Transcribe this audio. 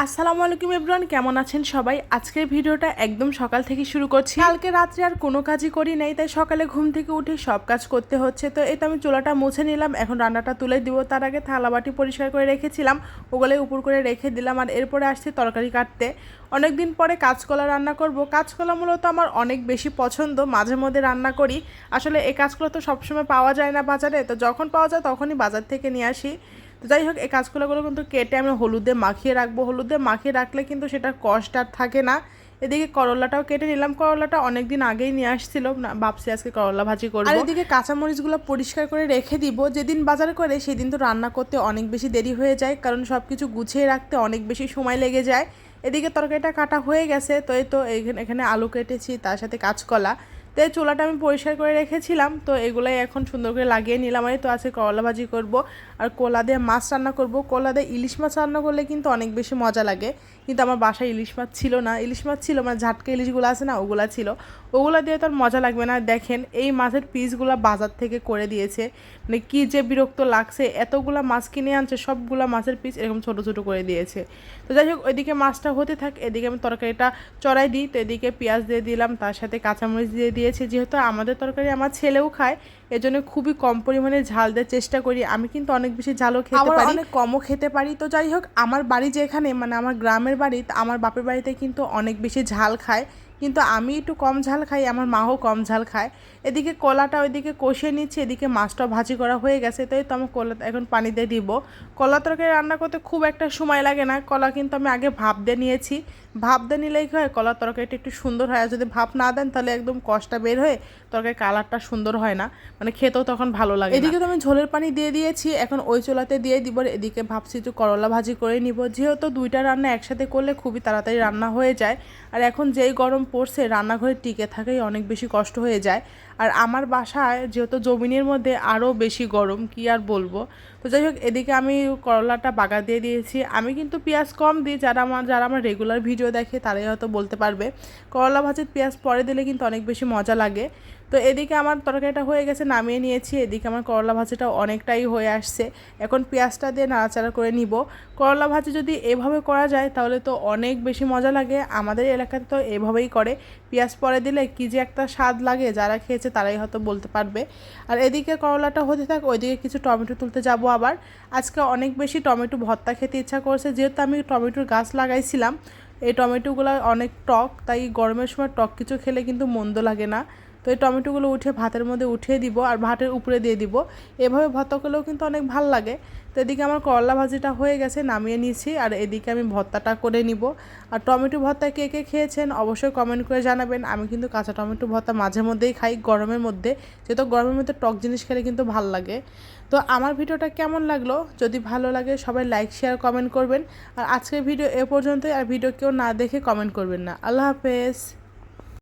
আসসালামু আলাইকুম এভরিওয়ান, কেমন আছেন সবাই? আজকের ভিডিওটা একদম সকাল থেকে শুরু করছি। কালকে রাত্রে আর কোনো কাজই করি নাই, তাই সকালে ঘুম থেকে উঠে সব কাজ করতে হচ্ছে। তো তো আমি চুলাটা মুছে নিলাম, এখন রান্নাটা তুলে দিব। তার আগে থালাবাটি পরিষ্কার করে রেখেছিলাম, ওগুলোই উপর করে রেখে দিলাম, আর এরপরে আসছি তরকারি কাটতে। অনেক দিন পরে কাঁচকলা রান্না করব। কাঁচকলা মূলত আমার অনেক বেশি পছন্দ, মাঝে মধ্যে রান্না করি। আসলে এই কাঁচকলা তো সবসময় পাওয়া যায় না বাজারে, তো যখন পাওয়া যায় তখনই বাজার থেকে নিয়ে আসি। তো যাই হোক, এই কাঁচকলাগুলো কিন্তু কেটে আমি হলুদে মাখিয়ে রাখব। হলুদে মাখিয়ে রাখলে কিন্তু সেটার কষ্ট আর থাকে না। এদিকে করলাটাও কেটে নিলাম। করলাটা অনেক দিন আগেই নিয়ে আসছিল। ভাবছি আজকে করলা ভাজি করব। আর এদিকে কাঁচামরিচগুলো পরিষ্কার করে রেখে দিব। যেদিন বাজার করে সেদিন তো রান্না করতে অনেক বেশি দেরি হয়ে যায়, কারণ সব কিছু গুছিয়ে রাখতে অনেক বেশি সময় লেগে যায়। এদিকে তরকারিটা কাটা হয়ে গেছে। তো এই তো এখানে আলু কেটেছি, তার সাথে কাঁচকলা। তো চোলাটা আমি পরিষ্কার করে রেখেছিলাম, তো এগুলাই এখন সুন্দর করে লাগিয়ে নিলাম। আমি তো আজকে করলা ভাজি করব, আর কোলা দিয়ে মাছ রান্না করব। কোলা দিয়ে ইলিশ মাছ রান্না করলে কিন্তু অনেক বেশি মজা লাগে। কিন্তু আমার বাসায় ইলিশ মাছ ছিল না। ইলিশ মাছ ছিল মানে ঝাটকা ইলিশগুলো আছে না, ওগুলা ছিল। ওগুলো দিয়ে তো আর মজা লাগবে না। দেখেন, এই মাছের পিসগুলো বাজার থেকে করে দিয়েছে। মানে কি যে বিরক্ত লাগছে। এতগুলা মাছ কিনে আনছে, সবগুলা মাছের পিস এরকম ছোট ছোট করে দিয়েছে। তো যাই হোক, ওইদিকে মাছটা হতে থাক। এদিকে আমি তরকারিটা চড়াই দিই। তো এদিকে পেঁয়াজ দিয়ে দিলাম, তার সাথে কাঁচামরিচ দিয়ে দিয়েছি যেহেতু আমাদের তরকারি আমার ছেলেও খায় এজন্য খুবই কম পরিমাণে ঝাল দেওয়ার চেষ্টা করি। আমি কিন্তু অনেক বেশি ঝালও খেতে পারি। অনেক কমও খেতে পারি। তো যাই হোক আমার বাড়ি যেখানে মানে আমার গ্রামের বাড়ি আমার বাপের বাড়িতে কিন্তু অনেক বেশি ঝাল খায়। কিন্তু আমি একটু কম ঝাল খাই আমার মাও কম ঝাল খায়। এদিকে কলাটা ওইদিকে কষিয়ে নিচ্ছি, এদিকে মাছটা ভাজি করা হয়ে গেছে, তাই তো আমি কলা এখন পানি দিয়ে দিব। কলা তরকারি রান্না করতে খুব একটা সময় লাগে না, কলা কিন্তু আমি আগে ভাপ দিয়ে নিয়েছি। ভাপ দিয়ে নিলেই হয় কলার তরকারিটা একটু সুন্দর হয়, আর যদি ভাপ না দেন তাহলে একদম কষটা বের হয়ে তরকারি কালারটা সুন্দর হয় না মানে খেতেও তখন ভালো লাগে এদিকে তো আমি ঝোলের পানি দিয়ে দিয়েছি, এখন ওই চোলাতে দিয়ে দিব এদিকে ভাবছি একটু করলা ভাজি করে নিব। যেহেতু দুইটা রান্না একসাথে করলে খুবই তাড়াতাড়ি রান্না হয়ে যায়, আর এখন যেই গরম পড়ছে, রান্নাঘরে টিকে থাকাই অনেক বেশি কষ্ট হয়ে যায়। আর আমার বাসায় যেহেতু জমিনের মধ্যে আরও বেশি গরম কি আর বলব? তো যাই হোক, এদিকে আমি করলাটা বাগা দিয়ে দিয়েছি। আমি কিন্তু পেঁয়াজ কম দিই, যারা আমার যারা আমার রেগুলার ভিডিও দেখে তারাই হয়তো বলতে পারবে। করলা ভাজির পেঁয়াজ পরে দিলে কিন্তু অনেক বেশি মজা লাগে। তো এদিকে আমার তরকারিটা হয়ে গেছে, নামিয়ে নিয়েছি। এদিকে আমার করলা ভাজিটা অনেকটাই হয়ে আসছে। এখন পেঁয়াজটা দিয়ে নাড়াচাড়া করে নিব। করলা ভাজি যদি এভাবে করা যায় তাহলে তো অনেক বেশি মজা লাগে। আমাদের এলাকাতে তো এভাবেই করে। পেঁয়াজ পরে দিলে কী যে একটা স্বাদ লাগে, যারা খেয়েছে তারাই হয়তো বলতে পারবে। আর এদিকে করলাটা হতে থাক, ওইদিকে কিছু টমেটো তুলতে যাব আবার আজকে অনেক বেশি টমেটো ভর্তা খেতে ইচ্ছা করছে। যেহেতু আমি টমেটোর গাছ লাগাইছিলাম, এই টমেটোগুলো অনেক টক, তাই গরমের সময় টক কিছু খেলে কিন্তু মন্দ লাগে না। তো এই টমেটোগুলো উঠে ভাতের মধ্যে উঠিয়ে দিব আর ভাতের উপরে দিয়ে দিব। এভাবে ভর্তা করলেও কিন্তু অনেক ভালো লাগে। তো এদিকে আমার করলা ভাজিটা হয়ে গেছে, নামিয়ে নিয়েছি আর এদিকে আমি ভর্তাটা করে নিব। আর টমেটো ভর্তা কে কে খেয়েছেন অবশ্যই কমেন্ট করে জানাবেন। আমি কিন্তু কাঁচা টমেটো ভর্তা মাঝে মধ্যেই খাই, গরমের মধ্যে। যেহেতু গরমের মধ্যে টক জিনিস খেলে কিন্তু ভালো লাগে। তো আমার ভিডিওটা কেমন লাগল? যদি ভালো লাগে সবাই লাইক শেয়ার কমেন্ট করবেন। আর আজকের ভিডিও এ পর্যন্তই। আর ভিডিও কেউ না দেখে কমেন্ট করবেন না। আল্লাহ হাফেজ।